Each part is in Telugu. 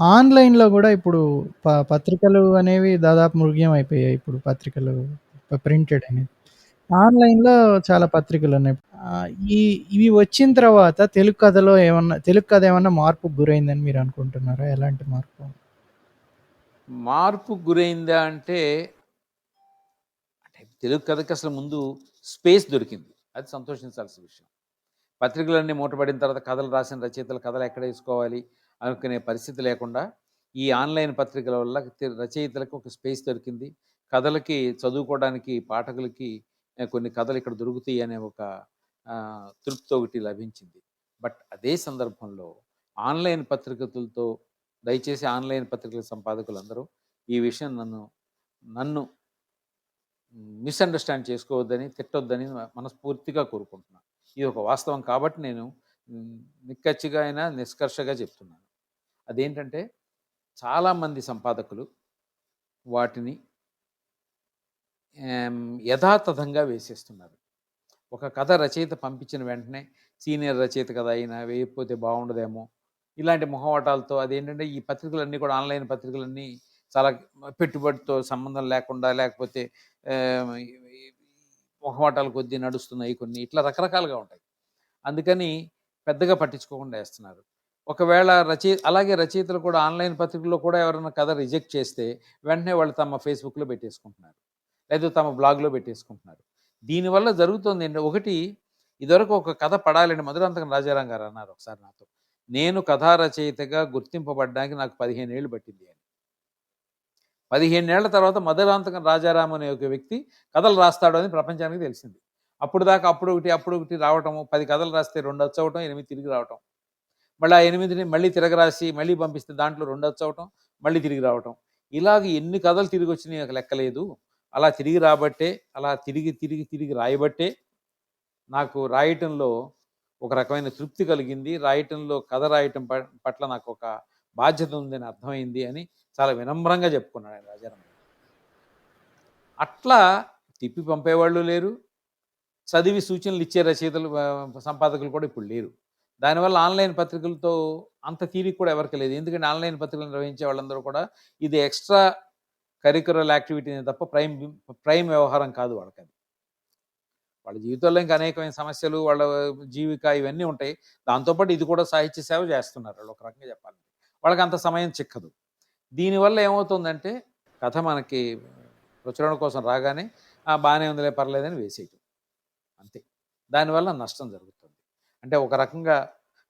ఆన్‌లైన్‌లో గూడా ఇప్పుడు ప పత్రికలు అనేవి దాదాపు మృగ్యం అయిపోయాయి. ఇప్పుడు పత్రికలు ప ప్రింటెడ్ అనేవి. ఆన్‌లైన్‌లో చాలా పత్రికలున్నాయి. ఆహ్, ఈ ఇవి వచ్చిన తర్వాత తెలుగు కథలో ఏమన్నా తెలుగు కథ ఏమన్నా మార్పుకు గురైందని మీరు అనుకుంటున్నారా? ఎలాంటి మార్పు? మార్పుకు గురైందా అంటే అంటే తెలుగు కథకి అసలు ముందు స్పేస్ దొరికింది. అది సంతోషించాల్సిన విషయం. పత్రికలన్నీ మూటపడిన తర్వాత కథలు రాసిన రచయితలు కథలు ఎక్కడ వేసుకోవాలి అనుకునే పరిస్థితి లేకుండా ఈ ఆన్‌లైన్ పత్రికల వల్ల రచయితలకు ఒక స్పేస్ దొరికింది. కథలకి చదువుకోవడానికి పాఠకులకి కొన్ని కథలు ఇక్కడ దొరుకుతాయి అనే ఒక తృప్తి ఒకటి లభించింది. బట్ అదే సందర్భంలో ఆన్‌లైన్ పత్రికలతో దయచేసి ఆన్‌లైన్ పత్రికల సంపాదకులందరూ ఈ విషయం నన్ను నన్ను మిస్‌అండర్‌స్టాండ్ చేసుకోవద్దని, తిట్టొద్దని మనస్ఫూర్తిగా కోరుకుంటున్నాను. ఇది ఒక వాస్తవం కాబట్టి నేను నిక్కచ్చిగా అయినా నిష్కర్షగా చెప్తున్నాను. అదేంటంటే చాలామంది సంపాదకులు వాటిని యథాతథంగా వేసేస్తున్నారు. ఒక కథ రచయిత పంపించిన వెంటనే సీనియర్ రచయిత కథ అయినా వేయకపోతే బాగుండదేమో ఇలాంటి మొహవాటాలతో అదేంటంటే ఈ పత్రికలన్నీ కూడా ఆన్‌లైన్ పత్రికలన్నీ చాలా పెట్టుబడితో సంబంధం లేకుండా లేకపోతే ఆహ్, కొద్దీ నడుస్తున్నాయి కొన్ని. ఇట్లా రకరకాలుగా ఉంటాయి. అందుకని పెద్దగా పట్టించుకోకుండా వేస్తున్నారు ఒకవేళ రచయి అలాగే రచయితలు కూడా ఆన్‌లైన్ పత్రికల్లో కూడా ఎవరైనా కథ రిజెక్ట్ చేస్తే వెంటనే వాళ్ళు తమ ఫేస్‌బుక్‌లో పెట్టేసుకుంటున్నారు. లేదా తమ బ్లాగ్‌లో పెట్టేసుకుంటున్నారు. దీనివల్ల జరుగుతుంది ఏంటి ఒకటి ఇదివరకు ఒక కథ పడాలని మధురాంతకం రాజారాం గారు అన్నారు ఒకసారి నాతో. నేను కథా రచయితగా గుర్తింపబడ్డానికి నాకు 15 ఏళ్ళు పట్టింది అని. పదిహేనేళ్ళ తర్వాత మధురాంతకం రాజారాం అనే ఒక వ్యక్తి కథలు రాస్తాడు అని ప్రపంచానికి తెలిసింది. అప్పుడు దాకా అప్పుడు ఒకటి, అప్పుడు ఒకటి రావటము పది కథలు రాస్తే రెండు వచ్చవటం ఎనిమిది తిరిగి రావటం. మళ్ళీ ఆ ఎనిమిదిని మళ్ళీ తిరగరాసి మళ్ళీ పంపిస్తే దాంట్లో 2 అచ్చవటం, మళ్ళీ తిరిగి రావటం. ఇలాగ ఎన్ని కథలు తిరిగి వచ్చినాయి నాకు లెక్కలేదు. అలా తిరిగి రాబట్టే, అలా తిరిగి, తిరిగి, తిరిగి రాయబట్టే నాకు రాయటంలో ఒక రకమైన తృప్తి కలిగింది. రాయటంలో కథ రాయటం పట్ల నాకు ఒక బాధ్యత ఉందని అర్థమైంది అని చాలా వినమ్రంగా చెప్పుకున్నాడు ఆయన రాజారాం. అట్లా తిప్పి పంపేవాళ్ళు లేరు. చదివి సూచనలు ఇచ్చే రచయితలు సంపాదకులు కూడా ఇప్పుడు లేరు. దానివల్ల ఆన్‌లైన్ పత్రికలతో అంత తీరిక కూడా ఎవరికి లేదు. ఎందుకంటే ఆన్‌లైన్ పత్రికలు నిర్వహించే వాళ్ళందరూ కూడా ఇది ఎక్స్‌ట్రా కరికులర్ యాక్టివిటీని తప్ప ప్రైమ్ ప్రైమ్ వ్యవహారం కాదు వాళ్ళకి అది వాళ్ళ జీవితంలో ఇంకా అనేకమైన సమస్యలు, వాళ్ళ జీవిక ఇవన్నీ ఉంటాయి. దాంతోపాటు ఇది కూడా సాహిత్య సేవ చేస్తున్నారు వాళ్ళు ఒక రకంగా చెప్పాలంటే. వాళ్ళకి అంత సమయం చిక్కదు. దీనివల్ల ఏమవుతుందంటే కథ మనకి ప్రచురణ కోసం రాగానే ఆ! ఉందిలే పర్లేదని వేసేయటం. అంతే. దానివల్ల నష్టం జరుగుతుంది. అంటే ఒక రకంగా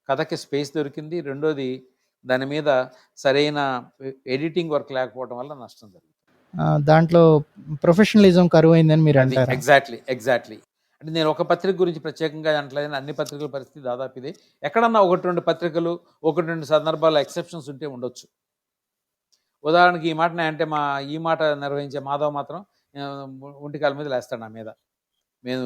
కథకి స్పేస్ దొరికింది. రెండోది దాని మీద సరైన ఎడిటింగ్ వర్క్ లేకపోవడం వల్ల నష్టం జరుగుతుంది. ఆ! దాంట్లో ప్రొఫెషనలిజం కరువైందని అది మీరంటారా? ఎగ్జాక్ట్‌లీ. ఎగ్జాక్ట్‌లీ. అంటే నేను ఒక పత్రిక గురించి ప్రత్యేకంగా అనట్లేదని అన్ని పత్రికల పరిస్థితి దాదాపు ఇదే. ఎక్కడన్నా 1, 2 పత్రికలు 1, 2 సందర్భాల్లో ఎక్సెప్షన్స్ ఉంటే ఉండొచ్చు. ఉదాహరణకి ఈ మాట అంటే మా ఈ మాట నిర్వహించే మాధవ్ మాత్రం ఒంటికాల మీద లేస్తాడు నా మీద. మేము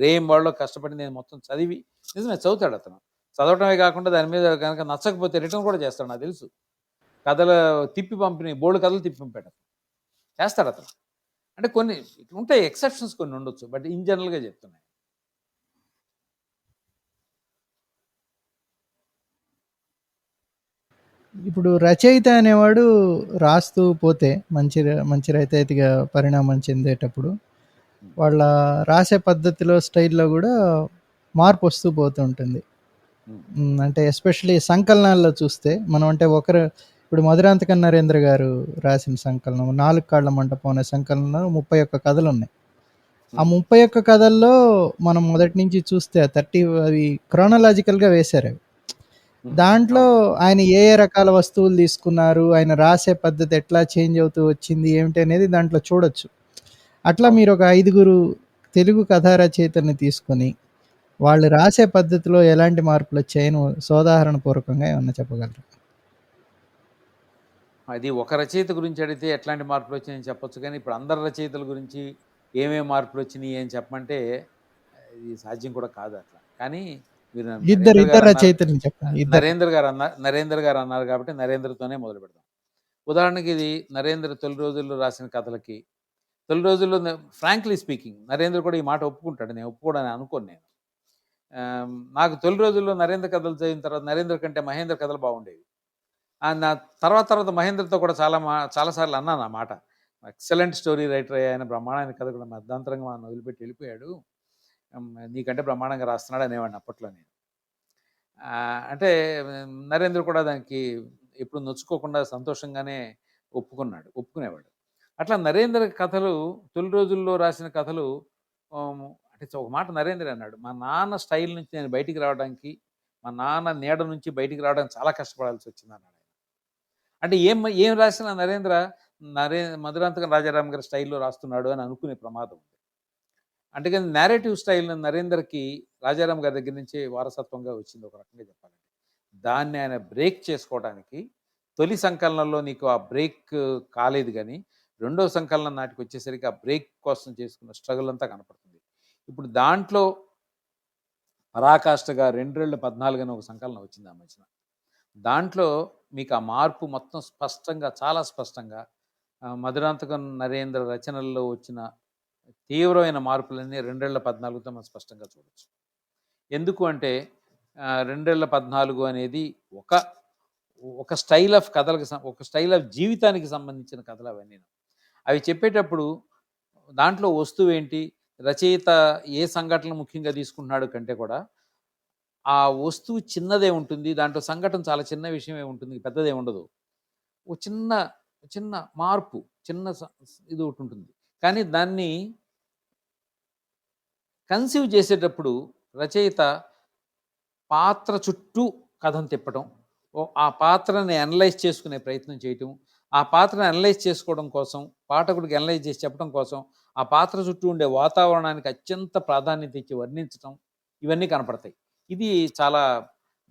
రేమ్ వాళ్ళలో కష్టపడి నేను మొత్తం చదివి నిజమే చదువుతాడు అతను. చదవటమే కాకుండా దాని మీద కనుక నచ్చకపోతే రిటర్న్ కూడా చేస్తాడు నాకు తెలుసు. కథలు తిప్పి పంపిణీ బోల్డ్ కథలు తిప్పి పంపాడు. చేస్తాడు అతను. అంటే కొన్ని ఉంటాయి ఎక్సెప్షన్స్ కొన్ని ఉండొచ్చు. బట్ ఇన్ జనరల్‌గా చెప్తున్నాయి ఇప్పుడు రచయిత అనేవాడు రాస్తూ పోతే మంచి ర మంచి రచయితగా పరిణామం చెందేటప్పుడు వాళ్ళ రాసే పద్ధతిలో, స్టైల్‌లో గూడా మార్పొస్తూ పోతూ ఉంటుంది. హ్మ్. హ్మ్. అంటే ఎస్పెషల్లీ సంకలనాల్లో చూస్తే మనం అంటే ఒకరు ఇప్పుడు మధురాంతకం నరేంద్ర గారు రాసిన సంకలనం 'నాలుగు కాళ్ళ మంటపం' అనే సంకలనంలో 31 కథలున్నాయి. ఆ హ్మ్. 31 కథల్లో మనం మొదటి నుంచి చూస్తే 30 అవి క్రోనలాజికల్‌గా వేశారవి. హ్మ్. దాంట్లో. ఆయన ఏ ఏ రకాల వస్తువులు తీసుకున్నారు, ఆయన రాసే పద్ధతి ఎట్లా చేంజ్ అవుతూ వచ్చింది ఏమిటి అనేది దాంట్లో చూడొచ్చు. అట్లా అవును. మీరొక ఐదుగురు తెలుగు కథా రచయితల్ని తీసుకొని, వాళ్ళు రాసే పద్ధతిలో ఎలాంటి మార్పులొచ్చాయని సోదాహరణ పూర్వకంగా ఏమన్నా చెప్పగలరా? అది ఒక రచయిత గురించి అడిగితే ఎట్లాంటి మార్పులొచ్చినాయని చెప్పొచ్చు గానీ, ఇప్పుడు అందరు రచయితల గురించి ఏమేం మార్పులొచ్చినియి అని చెప్పమంటే ఇది సాధ్యం కూడా కాదు అట్లా. కానీ మీరు ఇద్దరు ఇద్దరు రచయితల్ని చెప్పండి. నరేంద్ర గారన్న నరేంద్ర గారన్నారు కాబట్టి నరేంద్రతోనే మొదలుపెడదాం. ఉదాహరణకి ఇది నరేంద్ర తొలి రోజుల్లో రాసిన కథలకి, తొలి రోజుల్లో ఫ్రాంక్లీ స్పీకింగ్ నరేంద్ర కూడా ఈ మాట ఒప్పుకుంటాడు. నేను ఒప్పుకోడని అనుకోను నేను. నాకు తొలి రోజుల్లో నరేంద్ర కథలు చదివిన తర్వాత నరేంద్ర కంటే మహేంద్ర కథలు బాగుండేవి. నా తర్వాత తర్వాత మహేంద్రతో కూడా చాలా మా చాలాసార్లు అన్నాను ఆ మాట ఎక్సలెంట్ స్టోరీ రైటర్ ఆయన బ్రహ్మాండమైన కథ కూడా మధ్యాంతరంగా మనం వదిలిపెట్టి వెళ్ళిపోయాడు నీకంటే బ్రహ్మాండంగా రాస్తున్నాడు అనేవాడిని అప్పట్లో నేను అంటే నరేంద్ర కూడా దానికి ఎప్పుడు నొచ్చుకోకుండా సంతోషంగానే ఒప్పుకున్నాడు ఒప్పుకునేవాడు అట్లా నరేంద్ర కథలు తొలి రోజుల్లో రాసిన కథలు అంటే ఒక మాట నరేంద్ర అన్నాడు మా నాన్న స్టైల్ నుంచి నేను బయటికి రావడానికి మా నాన్న నీడ నుంచి బయటికి రావడానికి చాలా కష్టపడాల్సి వచ్చింది అన్నాడు ఆయన. అంటే ఏం ఏం రాసిన నరేంద్ర నరే మధురాంతకం రాజారాం గారి స్టైల్లో రాస్తున్నాడు అని అనుకునే ప్రమాదం ఉంది అంటే కానీ నేరేటివ్ స్టైల్ నరేంద్రకి రాజారాం గారి దగ్గర నుంచి వారసత్వంగా వచ్చింది ఒక రకంగా చెప్పాలంటే దాన్ని ఆయన బ్రేక్ చేసుకోవడానికి తొలి సంకలనంలో నీకు ఆ బ్రేక్ కాలేదు కానీ రెండో సంకలనం నాటికి వచ్చేసరికి ఆ బ్రేక్ కోసం చేసుకున్న స్ట్రగుల్ అంతా కనపడుతుంది. ఇప్పుడు దాంట్లో పరాకాష్ఠగా రెండేళ్ళు పద్నాలుగు అని ఒక సంకలనం వచ్చింది ఆ మధ్యన. దాంట్లో మీకు ఆ మార్పు మొత్తం స్పష్టంగా చాలా స్పష్టంగా మధురాంతకం నరేంద్ర రచనల్లో వచ్చిన తీవ్రమైన మార్పులన్నీ రెండేళ్ళ పద్నాలుగుతో మనం స్పష్టంగా చూడొచ్చు. ఎందుకు అంటే రెండేళ్ళ పద్నాలుగు అనేది ఒక ఒక స్టైల్ ఆఫ్ కథలకు ఒక స్టైల్ ఆఫ్ జీవితానికి సంబంధించిన కథలు అవన్నీ అవి చెప్పేటప్పుడు దాంట్లో వస్తువు ఏంటి? రచయిత ఏ సంఘటన ముఖ్యంగా తీసుకుంటున్నాడు కంటే కూడా ఆ వస్తువు చిన్నదే ఉంటుంది దాంట్లో సంఘటన చాలా చిన్న విషయమే ఉంటుంది పెద్దదే ఉండదు. ఒక చిన్న చిన్న మార్పు చిన్న స- ఇది ఒకటి ఉంటుంది. కానీ దాన్ని కన్సీవ్ చేసేటప్పుడు రచయిత పాత్ర చుట్టూ కథను తిప్పటం ఆ పాత్రని అనలైజ్ చేసుకునే ప్రయత్నం చేయటం ఆ పాత్రను అనలైజ్ చేసుకోవడం కోసం పాఠకుడికి అనలైజ్ చేసి చెప్పడం కోసం ఆ పాత్ర చుట్టూ ఉండే వాతావరణానికి అత్యంత ప్రాధాన్యత ఇచ్చి వర్ణించటం ఇవన్నీ కనపడతాయి. ఇది చాలా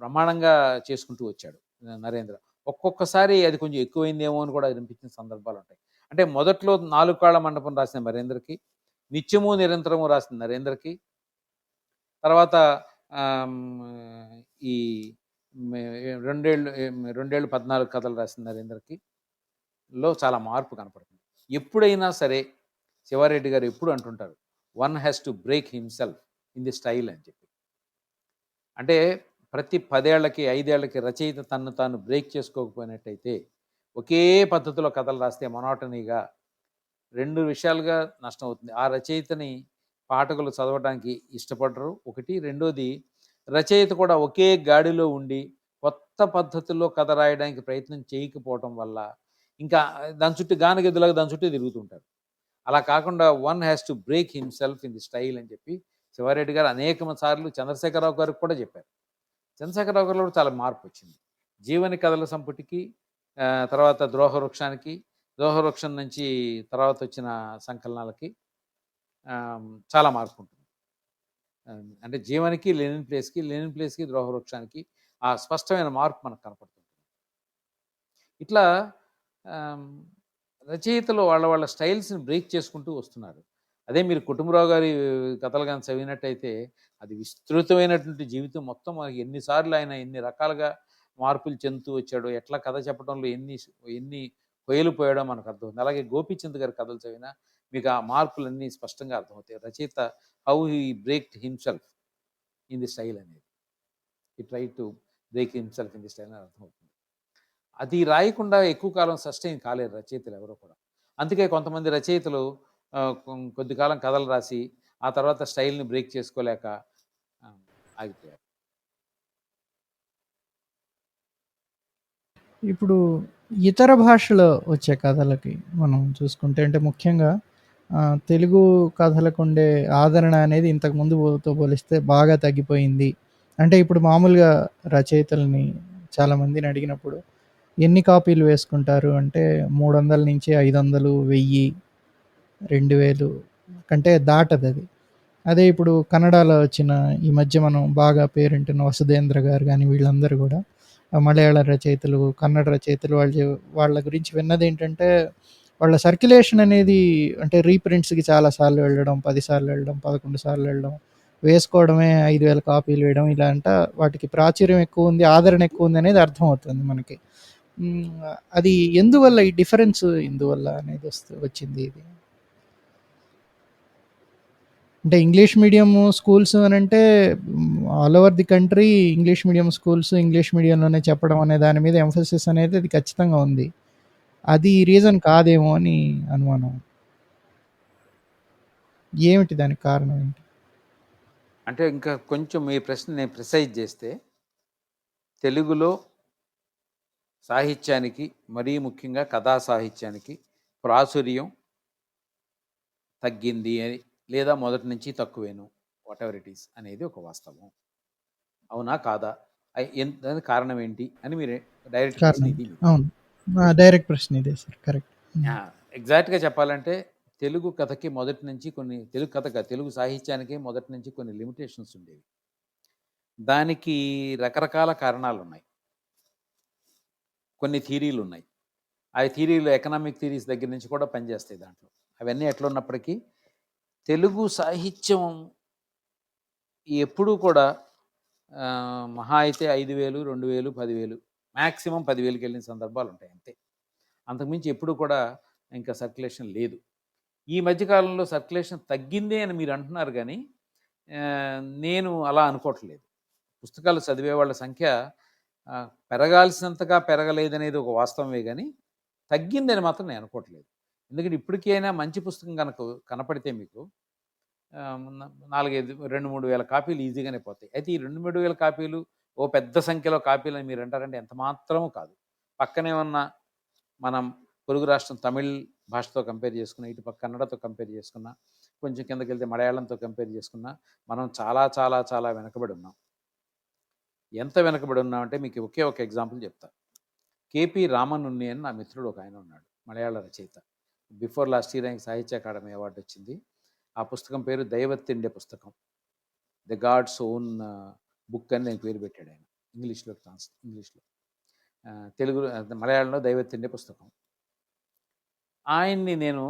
బ్రహ్మాండంగా చేసుకుంటూ వచ్చాడు నరేంద్ర. ఒక్కొక్కసారి అది కొంచెం ఎక్కువైందేమో అని కూడా అనిపించిన సందర్భాలు ఉంటాయి. అంటే మొదట్లో నాలుగు కాళ్ళ మండపం రాసిన నరేంద్రకి నిత్యము నిరంతరము రాసిన నరేంద్రకి తర్వాత ఈ రెండేళ్ళు రెండేళ్ళు పద్నాలుగు కథలు రాసిన నరేంద్రకి లో చాలా మార్పు కనపడుతుంది. ఎప్పుడైనా సరే శివారెడ్డి గారు ఎప్పుడు అంటుంటారు one has to break himself in the style అని చెప్పి. అంటే ప్రతి పదేళ్ళకి ఐదేళ్ళకి రచయిత తను తాను బ్రేక్ చేసుకోకపోయినట్టయితే ఒకే పద్ధతిలో కథలు రాస్తే మొనాటనీగా రెండు విషయాలుగా నష్టం అవుతుంది. ఆ రచయితని పాఠకులు చదవడానికి ఇష్టపడరు. ఒకటి రెండోది రచయిత కూడా ఒకే గాడిలో ఉండి కొత్త పద్ధతిలో కథ రాయడానికి ప్రయత్నం చేయకపోవటం వల్ల ఇంకా దాని చుట్టూ గానగెద్దులాగా దాని చుట్టూ తిరుగుతుంటారు. అలా కాకుండా one has to break himself in the style అని చెప్పి శివారెడ్డి గారు అనేక సార్లు చంద్రశేఖరరావు గారికి కూడా చెప్పారు. చంద్రశేఖరరావు గారిలో కూడా చాలా మార్పు వచ్చింది. జీవని కథల సంపుటికి తర్వాత ద్రోహవృక్షానికి ద్రోహవృక్షం నుంచి తర్వాత వచ్చిన సంకలనాలకి చాలా మార్పు ఉంటుంది. అంటే జీవనికి లెనిన్ ప్లేస్కి లెనిన్ ప్లేస్కి ద్రోహవృక్షానికి ఆ స్పష్టమైన మార్పు మనకు కనపడుతుంది ఇట్లా రచయితలు వాళ్ళ వాళ్ళ స్టైల్స్ని బ్రేక్ చేసుకుంటూ వస్తున్నారు. అదే మీరు కుటుంబరావు గారి కథలు కానీ చదివినట్టయితే అది విస్తృతమైనటువంటి జీవితం. మొత్తం మనకి ఎన్నిసార్లు ఆయన ఎన్ని రకాలుగా మార్పులు చెందుతూ వచ్చాడో ఎట్లా కథ చెప్పడంలో ఎన్ని ఎన్ని కొయ్యలు పోయాడో మనకు అర్థమవుతుంది. అలాగే గోపీచంద్ గారి కథలు చదివినా మీకు ఆ మార్పులన్నీ స్పష్టంగా అర్థమవుతాయి. రచయిత how he break himself in the style అనేది. ఈ try to break himself in the style అని అర్థమవుతుంది. అది రాయకుండా ఎక్కువ కాలం సస్టైన్ కాలేరు రచయితలు ఎవరో కూడా. అందుకే కొంతమంది రచయితలు కొద్ది కాలం కథలు రాసి ఆ తర్వాత స్టైల్ని బ్రేక్ చేసుకోలేక ఆగిపోయారు. ఇప్పుడు ఇతర భాషలో వచ్చే కథలకి మనం చూసుకుంటే అంటే ముఖ్యంగా తెలుగు కథలకు ఉండే ఆదరణ అనేది ఇంతకు ముందుతో పోలిస్తే బాగా తగ్గిపోయింది. అంటే ఇప్పుడు మామూలుగా రచయితల్ని చాలామందిని అడిగినప్పుడు ఎన్ని కాపీలు వేసుకుంటారు అంటే మూడు వందల నుంచి ఐదు వందలు వెయ్యి రెండు వేలు కంటే దాటదది అది. అదే ఇప్పుడు కన్నడలో వచ్చిన ఈ మధ్య మనం బాగా పేరుంటున్న వసుధేంద్ర గారు కానీ వీళ్ళందరూ కూడా ఆ మలయాళ రచయితలు కన్నడ రచయితలు వాళ్ళు వాళ్ళ గురించి విన్నది ఏంటంటే వాళ్ళ సర్క్యులేషన్ అనేది అంటే రీప్రింట్స్కి చాలా సార్లు వెళ్ళడం పది సార్లు వెళ్ళడం పదకొండు సార్లు వెళ్ళడం వేసుకోవడమే ఐదు వేల కాపీలు వేయడం ఇలా అంట వాటికి ప్రాచుర్యం ఎక్కువ ఉంది ఆదరణ ఎక్కువ ఉంది అనేది అర్థమవుతుంది మనకి. అది ఎందువల్ల ఈ డిఫరెన్స్ ఎందువల్ల అనేది వస్తు వచ్చింది ఇది అంటే ఇంగ్లీష్ మీడియం స్కూల్స్ అని అంటే all over the country English medium schools English మీడియంలోనే చెప్పడం అనే దాని మీద ఎంఫోసిస్ అనేది అది ఖచ్చితంగా ఉంది. అది రీజన్ కాదేమో అని అనుమానం. ఏమిటి దానికి కారణం ఏంటి? అంటే ఇంకా కొంచెం మీ ప్రశ్న నేను ప్రిసైజ్ చేస్తే తెలుగులో సాహిత్యానికి మరీ ముఖ్యంగా కథా సాహిత్యానికి ప్రాచుర్యం తగ్గింది అని లేదా మొదటి నుంచి తక్కువేను వాట్ ఎవర్ ఇట్ ఈస్ అనేది ఒక వాస్తవం అవునా కాదా దానికి కారణం ఏంటి అని మీరు డైరెక్ట్ ప్రశ్న ఇది! డైరెక్ట్ ప్రశ్న ఇదే సార్. కరెక్ట్. ఎగ్జాక్ట్గా చెప్పాలంటే తెలుగు కథకి మొదటి నుంచి కొన్ని తెలుగు కథగా తెలుగు సాహిత్యానికి మొదటి నుంచి కొన్ని లిమిటేషన్స్ ఉండేవి దానికి రకరకాల కారణాలు ఉన్నాయి కొన్ని థీరీలు ఉన్నాయి. ఆ థీరీలు ఎకనామిక్ థీరీస్ దగ్గర నుంచి కూడా పనిచేస్తాయి దాంట్లో. అవన్నీ ఎట్లా ఉన్నప్పటికీ తెలుగు సాహిత్యం ఎప్పుడూ కూడా మహా అయితే ఐదు వేలు రెండు వేలు పదివేలు మ్యాక్సిమం పదివేలుకి వెళ్ళిన సందర్భాలు ఉంటాయి అంతే. అంతకుమించి ఎప్పుడు కూడా ఇంకా సర్క్యులేషన్ లేదు. ఈ మధ్యకాలంలో సర్క్యులేషన్ తగ్గిందే అని మీరు అంటున్నారు కానీ నేను అలా అనుకోవట్లేదు. పుస్తకాలు చదివే వాళ్ళ సంఖ్య పెరగాల్సినంతగా పెరగలేదనేది ఒక వాస్తవమే కానీ తగ్గిందని మాత్రం నేను అనుకోవట్లేదు. ఎందుకంటే ఇప్పటికైనా మంచి పుస్తకం కనుక కనపడితే మీకు నాలుగైదు రెండు మూడు వేల కాపీలు ఈజీగానే పోతాయి. అయితే ఈ రెండు మూడు వేల కాపీలు ఓ పెద్ద సంఖ్యలో కాపీలు అని మీరు అంటారంటే ఎంత మాత్రమూ కాదు. పక్కనే ఉన్న మనం పొరుగు రాష్ట్రం తమిళ్ భాషతో కంపేర్ చేసుకున్న ఇటు పక్క కన్నడతో కంపేర్ చేసుకున్నా కొంచెం కిందకి వెళ్తే మలయాళంతో కంపేర్ చేసుకున్నా మనం చాలా చాలా చాలా వెనకబడి ఉన్నాం. ఎంత వెనకబడి ఉన్నామంటే మీకు ఒకే ఒక ఎగ్జాంపుల్ చెప్తా. కేపీ రామన్ ఉన్ని అని నా మిత్రుడు ఒక ఆయన ఉన్నాడు మలయాళ రచయిత. బిఫోర్ లాస్ట్ ఇయర్ ఆయనకి సాహిత్య అకాడమీ అవార్డు వచ్చింది. ఆ పుస్తకం పేరు దైవత్తిండే పుస్తకం. ద గాడ్స్ ఓన్ బుక్ అని నేను పేరు పెట్టాడు ఆయన. ఇంగ్లీష్లో ట్రాన్స్ ఇంగ్లీష్లో. తెలుగు మలయాళంలో దైవత్తిండే పుస్తకం. ఆయన్ని నేను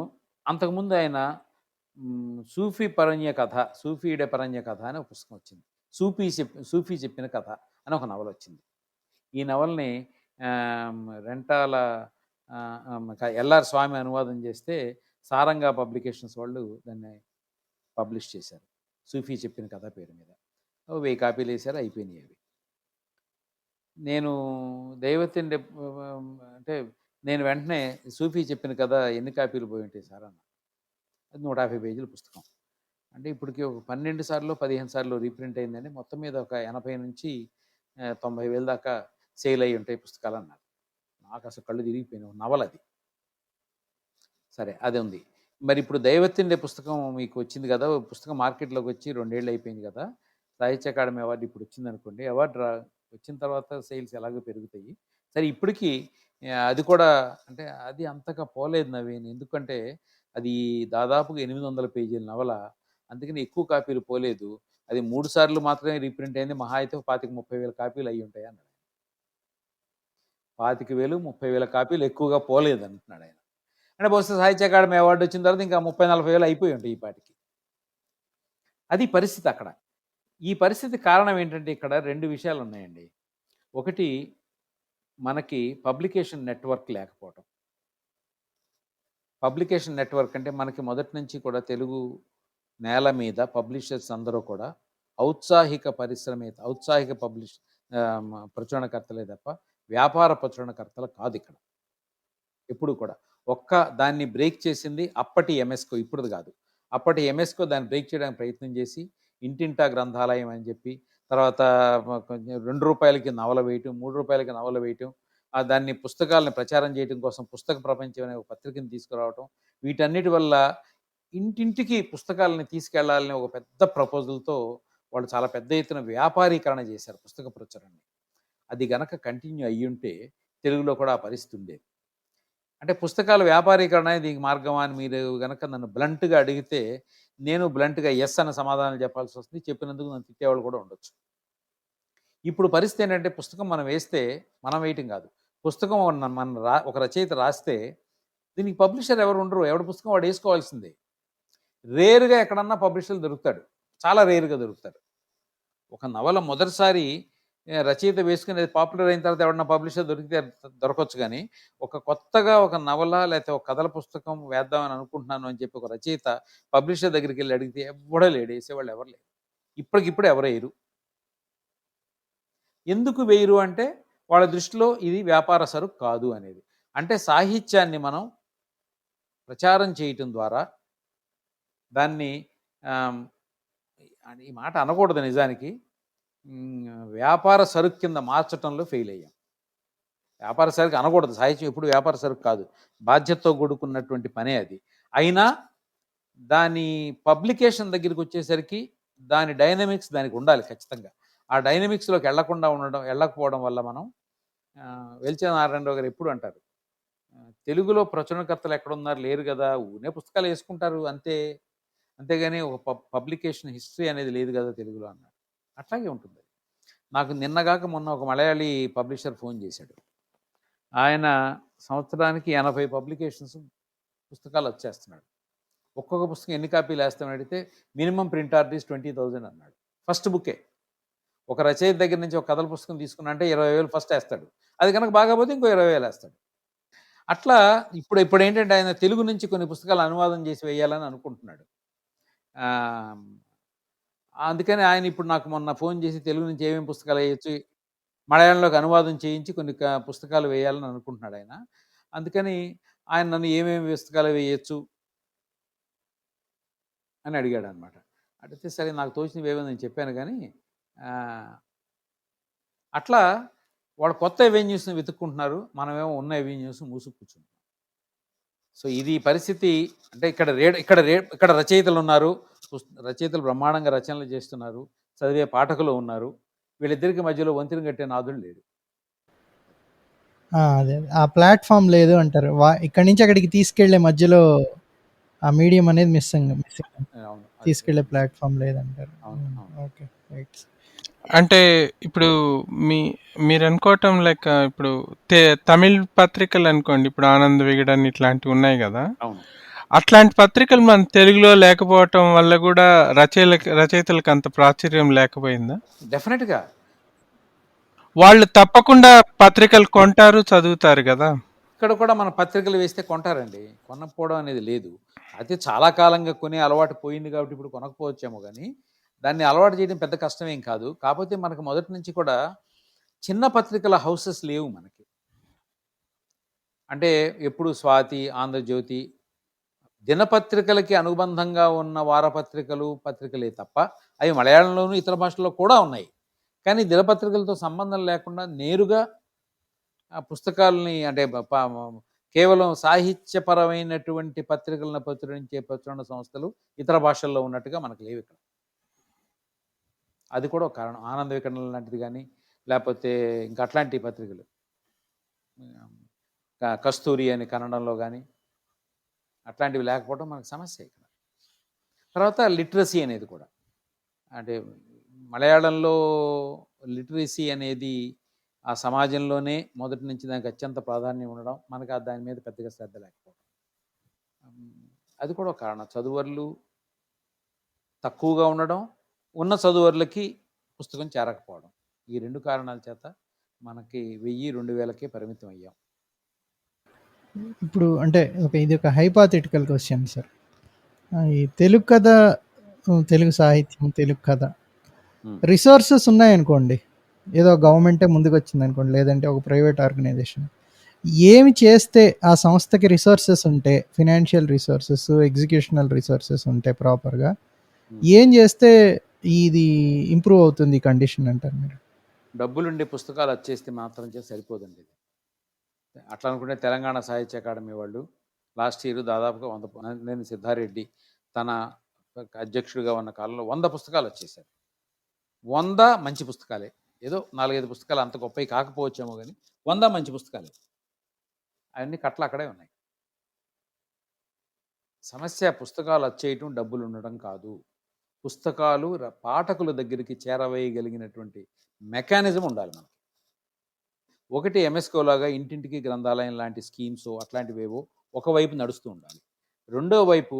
అంతకుముందు ఆయన సూఫీ పరణ్య కథ సూఫీడే పరణ్య కథ అనే ఒక పుస్తకం వచ్చింది. సూఫీ చెప్ సూఫీ చెప్పిన కథ అని ఒక నవల వచ్చింది. ఈ నవల్ని రెంటాల ఎల్ఆర్ స్వామి అనువాదం చేస్తే సారంగా పబ్లికేషన్స్ వాళ్ళు దాన్ని పబ్లిష్ చేశారు. సూఫీ చెప్పిన కథ పేరు మీద. ఓ వెయ్యి కాపీలు వేశారు అయిపోయినాయి అవి. నేను దైవతిండి అంటే నేను వెంటనే సూఫీ చెప్పిన కథ ఎన్ని కాపీలు పోయి ఉంటాయి సార్ అన్న. అది నూట యాభై పేజీల పుస్తకం. అంటే ఇప్పటికి ఒక పన్నెండు సార్లు పదిహేను సార్లు రీప్రింట్ అయిందండి. మొత్తం మీద ఒక ఎనభై నుంచి తొంభై వేల దాకా సేల్ అయ్యి ఉంటాయి పుస్తకాలు అన్నారు నాకు అసలు కళ్ళు తిరిగిపోయినాయి. నవల అది. సరే అది ఉంది. మరి ఇప్పుడు దైవత్తిండే పుస్తకం మీకు వచ్చింది కదా పుస్తకం మార్కెట్లోకి వచ్చి రెండేళ్ళు అయిపోయింది కదా సాహిత్య అకాడమీ అవార్డు ఇప్పుడు వచ్చింది అనుకోండి అవార్డు రా వచ్చిన తర్వాత సేల్స్ ఎలాగో పెరుగుతాయి. సరే ఇప్పటికీ అది కూడా అంటే అది అంతగా పోలేదు నవీన్. ఎందుకంటే అది దాదాపుగా ఎనిమిది వందల పేజీల నవల. అందుకని ఎక్కువ కాపీలు పోలేదు. అది మూడు సార్లు మాత్రమే రీప్రింట్ అయింది. మహా అయితే పాతిక ముప్పై వేల కాపీలు అయ్యి ఉంటాయి అన్నాడు పాతిక వేలు ముప్పై వేల కాపీలు ఎక్కువగా పోలేదు అంటున్నాడు ఆయన. అంటే బహుశా సాహిత్య అకాడమీ అవార్డు వచ్చిన తర్వాత ఇంకా ముప్పై నలభై వేలు అయిపోయి ఉంటాయి ఈ పాటికి. అది పరిస్థితి అక్కడ. ఈ పరిస్థితి కారణం ఏంటంటే ఇక్కడ రెండు విషయాలు ఉన్నాయండి. ఒకటి మనకి పబ్లికేషన్ నెట్వర్క్ లేకపోవటం. పబ్లికేషన్ నెట్వర్క్ అంటే మనకి మొదటి నుంచి కూడా తెలుగు నేల మీద పబ్లిషర్స్ అందరూ కూడా ఔత్సాహిక పరిశ్రమ ఔత్సాహిక పబ్లిష్ ప్రచురణకర్తలే తప్ప వ్యాపార ప్రచురణకర్తలు కాదు ఇక్కడ. ఎప్పుడు కూడా. ఒక్క దాన్ని బ్రేక్ చేసింది అప్పటి ఎంఎస్కో ఇప్పుడు కాదు. అప్పటి ఎంఎస్కో దాన్ని బ్రేక్ చేయడానికి ప్రయత్నం చేసి ఇంటింటా గ్రంథాలయం అని చెప్పి తర్వాత రెండు రూపాయలకి నవల వేయటం మూడు రూపాయలకి నవల వేయటం దాన్ని పుస్తకాలను ప్రచారం చేయడం కోసం పుస్తక ప్రపంచం అనే ఒక పత్రికను తీసుకురావటం వీటన్నిటి వల్ల ఇంటింటికి పుస్తకాలని తీసుకెళ్ళాలని ఒక పెద్ద ప్రపోజల్తో వాళ్ళు చాలా పెద్ద ఎత్తున వ్యాపారీకరణ చేశారు పుస్తక ప్రచురణని. అది గనక కంటిన్యూ అయ్యుంటే తెలుగులో కూడా ఆ పరిస్థితి ఉండేది. అంటే పుస్తకాల వ్యాపారీకరణ దీనికి మార్గమా అని మీరు గనక నన్ను బ్లంట్గా అడిగితే నేను బ్లంట్గా ఎస్ అన్న సమాధానం చెప్పాల్సి వస్తుంది. చెప్పినందుకు నన్ను తిట్టేవాళ్ళు కూడా ఉండొచ్చు. ఇప్పుడు పరిస్థితి ఏంటంటే పుస్తకం మనం వేస్తే మనం వేయటం కాదు. పుస్తకం మన రా ఒక రచయిత రాస్తే దీనికి పబ్లిషర్ ఎవరు ఉండరు. ఎవరి పుస్తకం వాడు వేసుకోవాల్సిందే. రేరుగా ఎక్కడన్నా పబ్లిషర్లు దొరుకుతాడు. చాలా రేరుగా దొరుకుతాడు. ఒక నవల మొదటిసారి రచయిత వేసుకుని అది పాపులర్ అయిన తర్వాత ఎవరన్నా పబ్లిషర్ దొరికితే దొరకవచ్చు కానీ ఒక కొత్తగా ఒక నవల లేకపోతే ఒక కథల పుస్తకం వేద్దామని అనుకుంటున్నాను అని చెప్పి ఒక రచయిత పబ్లిషర్ దగ్గరికి వెళ్ళి అడిగితే ఎవడో లేడు వేసేవాళ్ళు ఎవరు లేరు. ఇప్పటికిప్పుడు ఎవరు వేయరు. ఎందుకు వేయరు అంటే వాళ్ళ దృష్టిలో ఇది వ్యాపార సరుకు కాదు అనేది. అంటే సాహిత్యాన్ని మనం ప్రచారం చేయటం ద్వారా దాన్ని ఈ మాట అనకూడదు నిజానికి. వ్యాపార సరుకు కింద మార్చటంలో ఫెయిల్ అయ్యాం. వ్యాపార సరుకు అనకూడదు. సాహిత్యం ఎప్పుడు వ్యాపార సరుకు కాదు. బాధ్యతతో కూడుకున్నటువంటి పనే అది. అయినా దాని పబ్లికేషన్ దగ్గరికి వచ్చేసరికి దాని డైనమిక్స్ దానికి ఉండాలి ఖచ్చితంగా. ఆ డైనమిక్స్లోకి వెళ్ళకుండా ఉండడం వెళ్ళకపోవడం వల్ల మనం వెలిచే వెల్చే నారాయణరావు గారు ఎప్పుడు అంటారు తెలుగులో ప్రచురణకర్తలు ఎక్కడున్నారు? లేరు కదా? ఊనే పుస్తకాలు వేసుకుంటారు. అంతే అంతేగాని ఒక పబ్ పబ్లికేషన్ హిస్టరీ అనేది లేదు కదా తెలుగులో అన్నాడు. అట్లాగే ఉంటుంది. నాకు నిన్నగాక మొన్న ఒక మలయాళీ పబ్లిషర్ ఫోన్ చేశాడు. ఆయన సంవత్సరానికి ఎనభై పబ్లికేషన్స్ పుస్తకాలు వచ్చేస్తున్నాడు. ఒక్కొక్క పుస్తకం ఎన్ని కాపీలు వేస్తామని అడిగితే మినిమం ప్రింట్ ఆర్టీస్ ట్వంటీ థౌజండ్ అన్నాడు. ఫస్ట్ బుకే ఒక రచయిత దగ్గర నుంచి ఒక కథల పుస్తకం తీసుకున్నా అంటే ఇరవై వేలు ఫస్ట్ వేస్తాడు. అది కనుక బాగాపోతే ఇంకో ఇరవై వేలు వేస్తాడు. అట్లా ఇప్పుడు ఇప్పుడు ఏంటంటే ఆయన తెలుగు నుంచి కొన్ని పుస్తకాలు అనువాదం చేసి వేయాలని అనుకుంటున్నాడు. అందుకని ఆయన ఇప్పుడు నాకు మొన్న ఫోన్ చేసి తెలుగు నుంచి ఏమేమి పుస్తకాలు వేయచ్చు మలయాళంలోకి అనువాదం చేయించి కొన్ని పుస్తకాలు వేయాలని అనుకుంటున్నాడు ఆయన. అందుకని ఆయన నన్ను ఏమేమి పుస్తకాలు వేయచ్చు అని అడిగాడు అనమాట అడిగితే సరే నాకు తోచినవి ఏమో నేను చెప్పాను కానీ అట్లా వాళ్ళు కొత్త ఎవెన్యూస్ని వెతుక్కుంటున్నారు. మనమేమో ఉన్న ఎవెన్యూస్ మూసుకు కూర్చుంటున్నాం సో ఇది పరిస్థితి అంటే ఇక్కడ రే ఇక్కడ రే ఇక్కడ రచయితలు ఉన్నారు రచయితలు బ్రహ్మాండంగా రచనలు చేస్తున్నారు చదివే పాఠకులు ఉన్నారు వీళ్ళిద్దరికి మధ్యలో వంతెన కట్టే నాదుడు లేడు ఆ! అదే. ఆ ప్లాట్‌ఫార్మ్ లేదు అంటారు. ఇక్కడి నుంచి అక్కడికి తీసుకెళ్ళే మధ్యలో ఆ మీడియం అనేది మిస్సింగ్ మిస్సింగ్. తీసుకెళ్ళే ప్లాట్‌ఫార్మ్ లేదంటారు. ఓకే. రైట్. అంటే ఇప్పుడు మీ మీరు అనుకోవటం లెక్క ఇప్పుడు తే తమిళ్ పత్రికలు అనుకోండి ఇప్పుడు ఆనంద్ విగడన్ ఇట్లాంటివి ఉన్నాయి కదా. అవును. అట్లాంటి పత్రికలు మన తెలుగులో లేకపోవటం వల్ల కూడా రచయితలకు రచయితలకు అంత ప్రాచుర్యం లేకపోయిందా? డెఫినెట్గా. వాళ్ళు తప్పకుండా పత్రికలు కొంటారు చదువుతారు కదా. ఇక్కడ కూడా మన పత్రికలు వేస్తే కొంటారండి. కొనకపోవడం అనేది లేదు. అయితే చాలా కాలంగా కొనే అలవాటు పోయింది కాబట్టి ఇప్పుడు కొనకపోవచ్చేమో కానీ దాన్ని అలవాటు చేయడం పెద్ద కష్టమేం కాదు. కాకపోతే మనకు మొదటి నుంచి కూడా చిన్న పత్రికల హౌసెస్ లేవు మనకి. అంటే ఎప్పుడు స్వాతి ఆంధ్రజ్యోతి దినపత్రికలకి అనుబంధంగా ఉన్న వారపత్రికలు పత్రికలే తప్ప అవి మలయాళంలోనూ ఇతర భాషల్లో కూడా ఉన్నాయి. కానీ దినపత్రికలతో సంబంధం లేకుండా నేరుగా ఆ పుస్తకాలని అంటే కేవలం సాహిత్యపరమైనటువంటి పత్రికలను ప్రచురించే ప్రచురణ సంస్థలు ఇతర భాషల్లో ఉన్నట్టుగా మనకు లేవు ఇక్కడ. అది కూడా ఒక కారణం. ఆనంద వికరణం లాంటిది కానీ లేకపోతే ఇంకా అట్లాంటి పత్రికలు. కస్తూరి అని కన్నడంలో కానీ అట్లాంటివి లేకపోవడం మనకు సమస్య ఇక్కడ. తర్వాత లిటరసీ అనేది కూడా. అంటే మలయాళంలో లిటరసీ అనేది ఆ సమాజంలోనే మొదటి నుంచి దానికి అత్యంత ప్రాధాన్యం ఉండడం మనకు ఆ దాని మీద పెద్దగా శ్రద్ధ లేకపోవడం. అది కూడా ఒక కారణం. చదువర్లు తక్కువగా ఉండడం ఉన్న చదువర్లకి పుస్తకం చేరకపోవడం ఈ రెండు కారణాల చేత మనకి వెయ్యి రెండు వేలకే పరిమితం అయ్యాం ఇప్పుడు అంటే ఒక ఇది ఒక హైపాథెటికల్ క్వశ్చన్ సార్. ఈ తెలుగు కథ తెలుగు సాహిత్యం, తెలుగు కథ. రిసోర్సెస్ ఉన్నాయనుకోండి. ఏదో గవర్నమెంటే ముందుకొచ్చిందనుకోండి. లేదంటే ఒక ప్రైవేట్ ఆర్గనైజేషన్. ఏమి చేస్తే ఆ సంస్థకి రిసోర్సెస్ ఉంటే ఫినాన్షియల్ రిసోర్సెస్, ఎగ్జిక్యూషనల్ రిసోర్సెస్ ఉంటే ప్రాపర్‌గా. ఏం చేస్తే ఇది ఇంప్రూవ్ అవుతుంది కండిషన్ అంటారు మీరు? డబ్బులుండే పుస్తకాలు వచ్చేస్తే మాత్రం చేసి సరిపోదండి ఇది. అట్లా అనుకుంటే తెలంగాణ సాహిత్య అకాడమీ వాళ్ళు లాస్ట్ ఇయర్ దాదాపుగా వంద నేను సిద్ధారెడ్డి తన అధ్యక్షుడిగా ఉన్న కాలంలో వంద పుస్తకాలు వచ్చేసారు వంద మంచి పుస్తకాలే. ఏదో నాలుగైదు పుస్తకాలు అంత గొప్పవి కాకపోవచ్చేమో కానీ వంద మంచి పుస్తకాలే. అవన్నీ కట్టలు అక్కడే ఉన్నాయి. సమస్య పుస్తకాలు వచ్చేయటం డబ్బులు ఉండడం కాదు. పుస్తకాలు పాఠకుల దగ్గరికి చేరవేయగలిగినటువంటి మెకానిజం ఉండాలి మనకి. ఒకటి ఎంఎస్కో లాగా ఇంటింటికి గ్రంథాలయం లాంటి స్కీమ్స్ అట్లాంటివేవో ఒకవైపు నడుస్తూ ఉండాలి. రెండో వైపు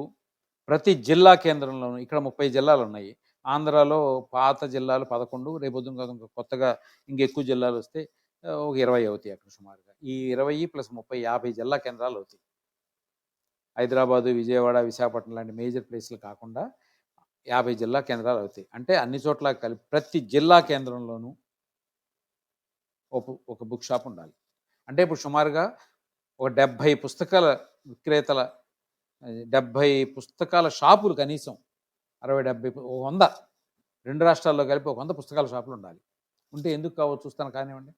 ప్రతి జిల్లా కేంద్రంలోనూ ఇక్కడ ముప్పై జిల్లాలు ఉన్నాయి ఆంధ్రాలో పాత జిల్లాలు పదకొండు రేపు కొత్తగా ఇంకెక్కువ జిల్లాలు వస్తే ఒక ఇరవై అవుతాయి అక్కడ సుమారుగా. ఈ ఇరవై ప్లస్ ముప్పై యాభై జిల్లా కేంద్రాలు అవుతాయి. హైదరాబాదు విజయవాడ విశాఖపట్నం లాంటి మేజర్ ప్లేస్లు కాకుండా యాభై జిల్లా కేంద్రాలు అవుతాయి. అంటే అన్ని చోట్ల కలిపి ప్రతి జిల్లా కేంద్రంలోనూ ఒక ఒక బుక్ షాప్ ఉండాలి. అంటే ఇప్పుడు సుమారుగా ఒక డెబ్భై పుస్తకాల విక్రేతల డెబ్భై పుస్తకాల షాపులు కనీసం అరవై డెబ్భై ఒక వంద రెండు రాష్ట్రాల్లో కలిపి ఒక వంద పుస్తకాల షాపులు ఉండాలి. ఉంటే ఎందుకు కావో చూస్తాను కానివ్వండి.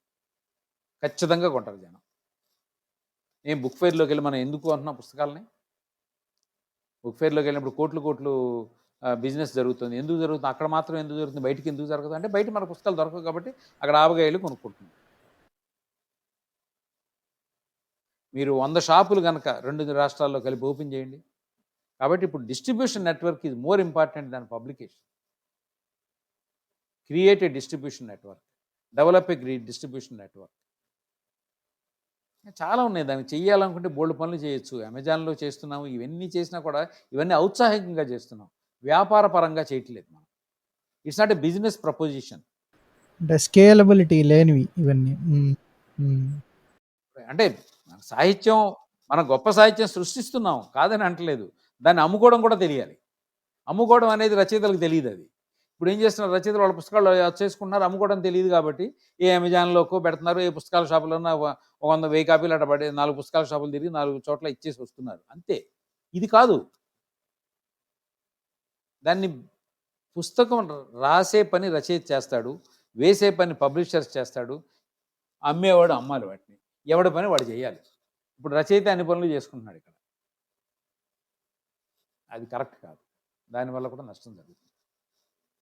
ఖచ్చితంగా కొంటారు జనం. ఏం బుక్ ఫెయిర్లోకి వెళ్ళి మనం ఎందుకు అంటున్నాం పుస్తకాలని? బుక్ ఫెయిర్లోకి వెళ్ళినప్పుడు కోట్లు కోట్లు బిజినెస్ జరుగుతుంది. ఎందుకు జరుగుతుంది? అక్కడ మాత్రం ఎందుకు జరుగుతుంది? బయటికి ఎందుకు జరుగుతుంది అంటే బయట మన పుస్తకాలు దొరకవు కాబట్టి అక్కడ ఆవగాయలు కొనుక్కుంటుంది. మీరు వంద షాపులు కనుక రెండు రాష్ట్రాల్లో కలిపి ఓపెన్ చేయండి. కాబట్టి ఇప్పుడు డిస్ట్రిబ్యూషన్ నెట్వర్క్ ఇది more important than publication create a distribution network develop a గ్రీ distribution network చాలా ఉన్నాయి. దానికి చేయాలనుకుంటే బోల్డ్ పనులు చేయొచ్చు. అమెజాన్లో చేస్తున్నాము. ఇవన్నీ చేసినా కూడా ఇవన్నీ ఔత్సాహికంగా చేస్తున్నాం. వ్యాపార పరంగా చేయట్లేదు మనం. It's not a business proposition అంటే స్కేలబిలిటీ లేనివి ఇవన్నీ. అంటే సాహిత్యం మన గొప్ప సాహిత్యం సృష్టిస్తున్నాం కాదని అంటలేదు. దాన్ని అమ్ముకోవడం కూడా తెలియాలి. అమ్ముకోవడం అనేది రచయితలకు తెలియదు అది. ఇప్పుడు ఏం చేస్తున్నారు? రచయితలు వాళ్ళ పుస్తకాలు చేసుకుంటున్నారు అమ్ముకోవడం తెలియదు కాబట్టి ఏ అమెజాన్లోకో పెడుతున్నారు ఏ పుస్తకాల షాపులో ఒక వంద వెయ్యి కాపీలు అట్ట పడి నాలుగు పుస్తకాల షాపులు తిరిగి నాలుగు చోట్ల ఇచ్చేసి వస్తున్నారు. అంతే. ఇది కాదు. దాన్ని పుస్తకం రాసే పని రచయిత చేస్తాడు వేసే పని పబ్లిషర్స్ చేస్తాడు అమ్మేవాడు అమ్మాలి వాటిని. ఎవడి పని వాడు చేయాలి. ఇప్పుడు రచయిత అన్ని పనులు చేసుకుంటున్నాడు ఇక్కడ? అది కరెక్ట్ కాదు. దానివల్ల కూడా నష్టం జరుగుతుంది.